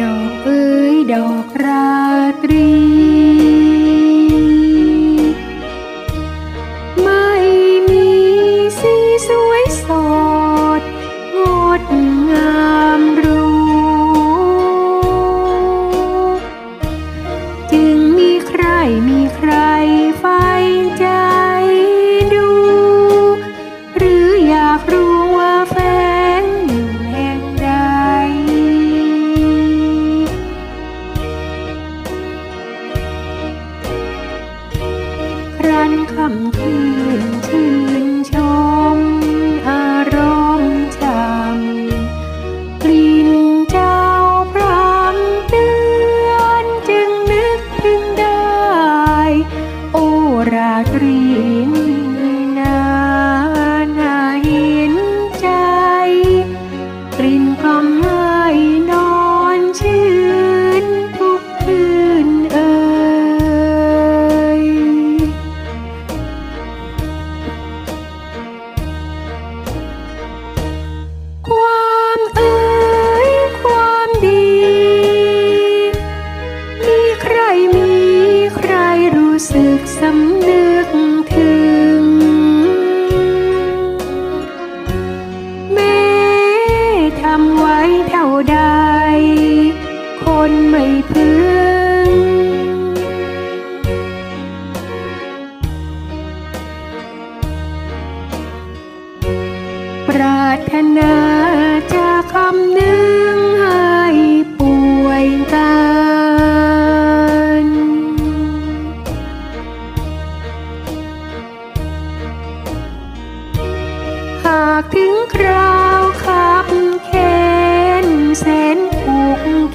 ดอกเอ้ยดอกราตรี รันคำคืนชื่นชม อารมณ์จำกลิ่นเจ้าพรำเตือนจึงนึกถึงได้ โอราตรี สึกสำนึกถึง แม้ทำไว้เท่าใด คนไม่พึง ปรารถนาจะคำนึงากถึงคราวขับเค้นแสนผูก